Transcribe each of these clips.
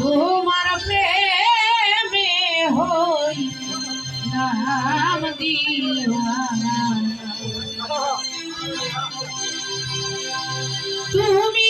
তোমার প্রেমে হই নাম দিওয়ানা। তুমি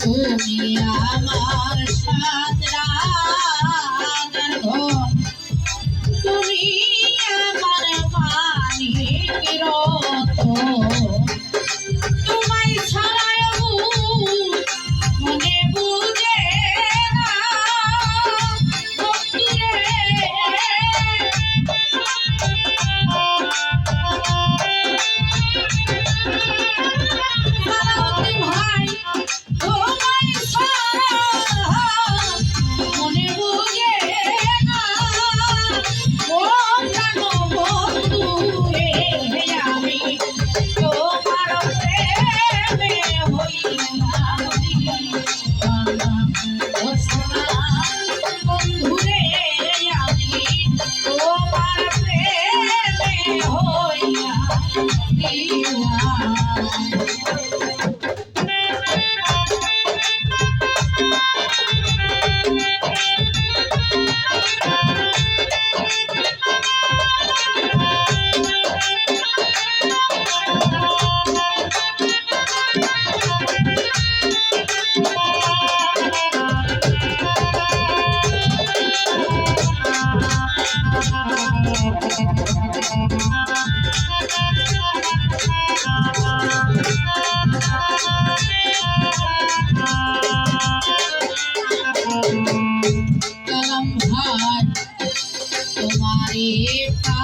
তুমি আমার ลัำพาดตุมารีพา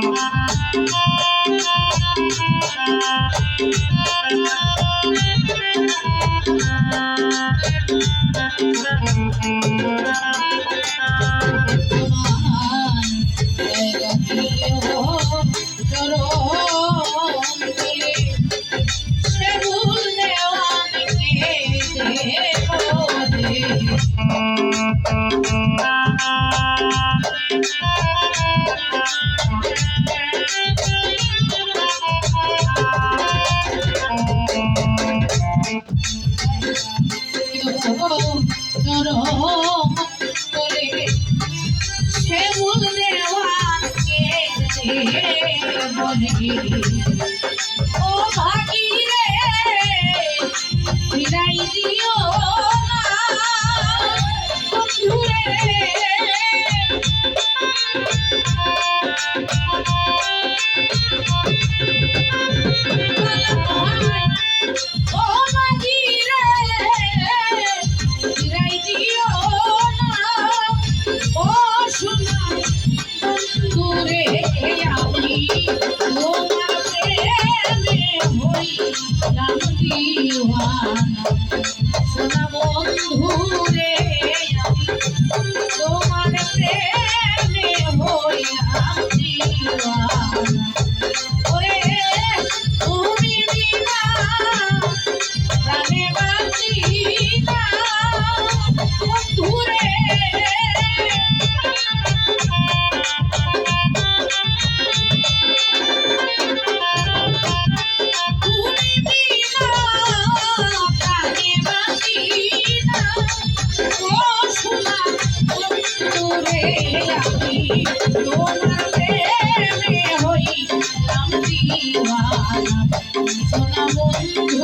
Música you. সোনা সোনা বন্ধুরে